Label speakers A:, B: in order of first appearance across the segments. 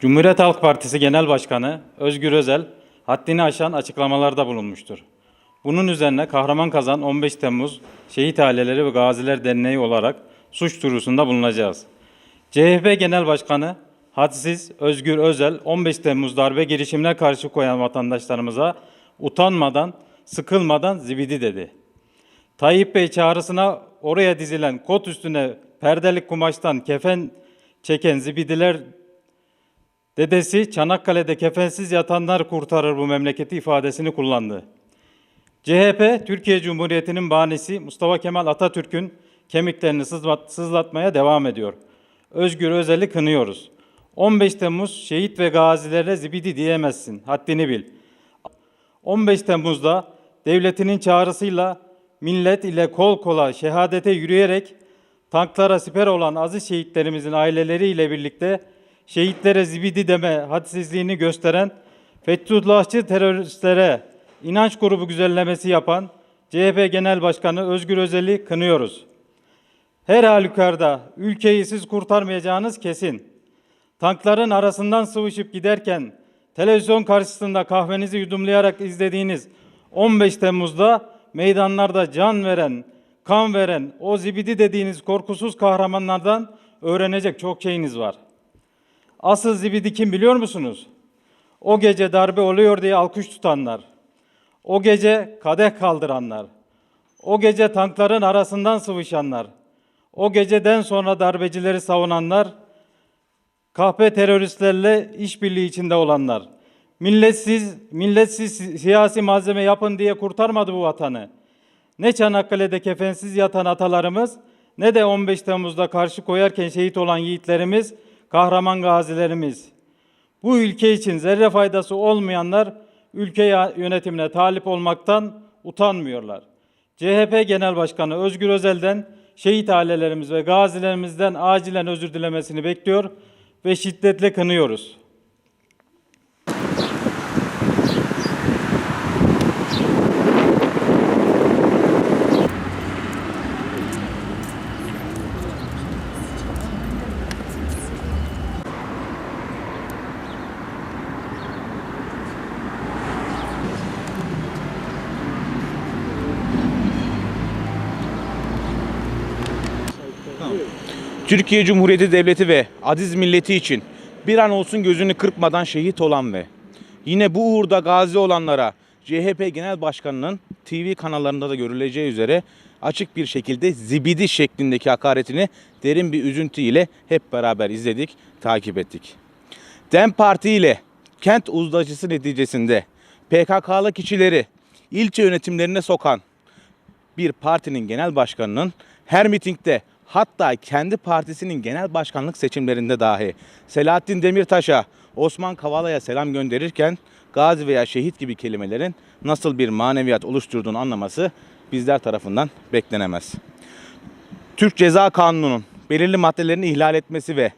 A: Cumhuriyet Halk Partisi Genel Başkanı Özgür Özel haddini aşan açıklamalarda bulunmuştur. Bunun üzerine Kahraman Kazan 15 Temmuz Şehit Aileleri ve Gaziler Derneği olarak suç duyurusunda bulunacağız. CHP Genel Başkanı hadsiz Özgür Özel 15 Temmuz darbe girişimine karşı koyan vatandaşlarımıza utanmadan, sıkılmadan zibidi dedi. Tayyip Bey çağrısına oraya dizilen kot üstüne perdelik kumaştan kefen çeken zibidiler dedesi Çanakkale'de kefensiz yatanlar kurtarır bu memleketi ifadesini kullandı. CHP, Türkiye Cumhuriyeti'nin banisi Mustafa Kemal Atatürk'ün kemiklerini sızlat- sızlatmaya devam ediyor. Özgür Özel'i kınıyoruz. 15 Temmuz şehit ve gazilere zibidi diyemezsin, haddini bil. 15 Temmuz'da devletinin çağrısıyla millet ile kol kola şehadete yürüyerek tanklara siper olan aziz şehitlerimizin aileleriyle birlikte şehitlere zibidi deme hadsizliğini gösteren Fethullahçı teröristlere inanç grubu güzellemesi yapan CHP Genel Başkanı Özgür Özel'i kınıyoruz. Her halükarda ülkeyi siz kurtarmayacağınız kesin. Tankların arasından sıvışıp giderken televizyon karşısında kahvenizi yudumlayarak izlediğiniz 15 Temmuz'da meydanlarda can veren, kan veren o zibidi dediğiniz korkusuz kahramanlardan öğrenecek çok şeyiniz var. Asıl zibidi kim biliyor musunuz? O gece darbe oluyor diye alkış tutanlar. O gece kadeh kaldıranlar. O gece tankların arasından sıvışanlar. O geceden sonra darbecileri savunanlar kahpe teröristlerle işbirliği içinde olanlar. Milletsiz, milletsiz si- siyasi malzeme yapın diye kurtarmadı bu vatanı. Ne Çanakkale'de kefensiz yatan atalarımız ne de 15 Temmuz'da karşı koyarken şehit olan yiğitlerimiz, kahraman gazilerimiz. Bu ülke için zerre faydası olmayanlar ülke yönetimine talip olmaktan utanmıyorlar. CHP Genel Başkanı Özgür Özel'den şehit ailelerimiz ve gazilerimizden acilen özür dilemesini bekliyor ve şiddetle kınıyoruz.
B: Türkiye Cumhuriyeti Devleti ve aziz milleti için bir an olsun gözünü kırpmadan şehit olan ve yine bu uğurda gazi olanlara CHP Genel Başkanı'nın TV kanallarında da görüleceği üzere açık bir şekilde zibidi şeklindeki hakaretini derin bir üzüntü ile hep beraber izledik, takip ettik. DEM Parti ile kent uzlaşısı neticesinde PKK'lı kişileri ilçe yönetimlerine sokan bir partinin genel başkanının her mitingde hatta kendi partisinin genel başkanlık seçimlerinde dahi Selahattin Demirtaş'a, Osman Kavala'ya selam gönderirken gazi veya şehit gibi kelimelerin nasıl bir maneviyat oluşturduğunu anlaması bizler tarafından beklenemez. Türk Ceza Kanunu'nun belirli maddelerini ihlal etmesi ve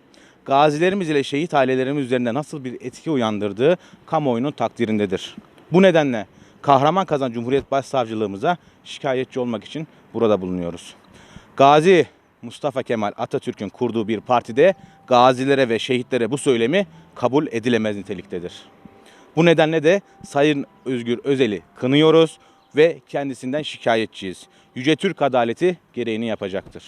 B: gazilerimiz ile şehit ailelerimiz üzerinde nasıl bir etki uyandırdığı kamuoyunun takdirindedir. Bu nedenle Kahraman Kazan Cumhuriyet Başsavcılığımıza şikayetçi olmak için burada bulunuyoruz. Gazi Mustafa Kemal Atatürk'ün kurduğu bir partide gazilere ve şehitlere bu söylemi kabul edilemez niteliktedir. Bu nedenle de Sayın Özgür Özel'i kınıyoruz ve kendisinden şikayetçiyiz. Yüce Türk adaleti gereğini yapacaktır.